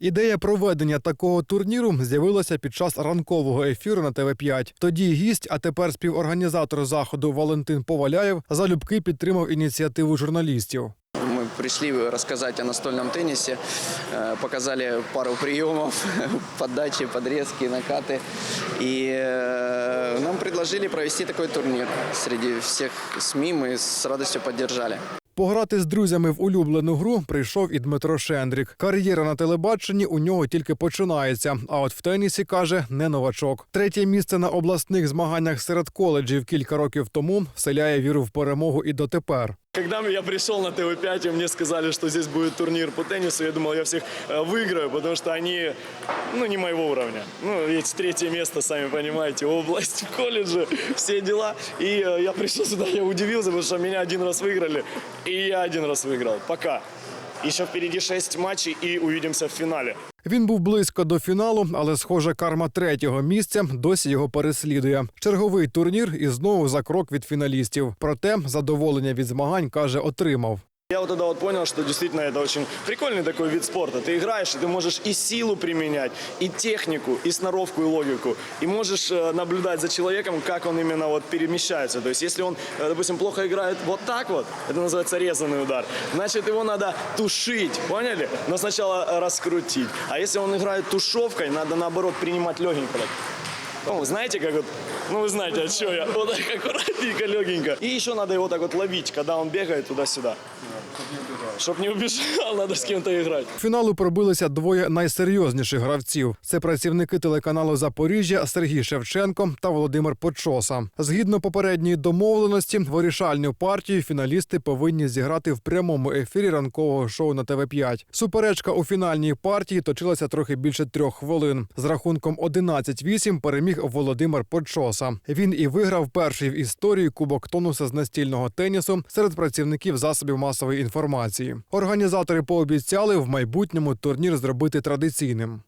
Ідея проведення такого турніру з'явилася під час ранкового ефіру на ТВ5. Тоді гість, а тепер співорганізатор заходу Валентин Поваляєв залюбки підтримав ініціативу журналістів. Мы пришли рассказать о настольном теннисе, э, показали пару приемов, подачи, подрезки, накаты. И э, нам предложили провести такой турнир. Среди всех СМИ мы с радостью поддержали. Пограти з друзями в улюблену гру прийшов і Дмитро Шендрік. Кар'єра на телебаченні у нього тільки починається. А от в тенісі каже, не новачок. Третє місце на обласних змаганнях серед коледжів кілька років тому вселяє віру в перемогу і дотепер. Когда я пришел на ТВ5, и мне сказали, что здесь будет турнир по теннису, я думал, я всех э, выиграю, потому что они, ну, не моего уровня. Ну, ведь третье место, сами понимаете, область, колледжи, все дела. И э, я пришел сюда, я удивился, потому что меня один раз выиграли, и я один раз выиграл. Пока. Еще впереди шесть матчей, и увидимся в финале. Він був близько до фіналу, але, схоже, карма третього місця досі його переслідує. Черговий турнір і знову за крок від фіналістів. Проте задоволення від змагань каже, отримав. Я вот тогда вот понял, что действительно это очень прикольный такой вид спорта. Ты играешь, и ты можешь и силу применять, и технику, и сноровку, и логику. И можешь э, наблюдать за человеком, как он именно вот перемещается. То есть если он, э, допустим, плохо играет вот так вот, это называется резанный удар, значит его надо тушить, поняли? Но сначала э, раскрутить. А если он играет тушевкой, надо наоборот принимать легенько. Ну, вы знаете, как вот, ну вы знаете, от чего я, вот так аккуратненько, легенько. И еще надо его так вот ловить, когда он бегает туда-сюда. Чтоб не убежал, надо с кем-то играть. В фіналу пробилися двоє найсерйозніших гравців. Це працівники телеканалу Запоріжжя Сергій Шевченко та Володимир Почоса. Згідно попередньої домовленості, вирішальну партію фіналісти повинні зіграти в прямому ефірі ранкового шоу на ТВ 5 Суперечка у фінальній партії точилася трохи більше трьох хвилин. З рахунком 11-8 переміг Володимир Почоса. Він і виграв перший в історії кубок тонуса з настільного тенісу серед працівників засобів масової інформації. Організатори пообіцяли в майбутньому турнір зробити традиційним.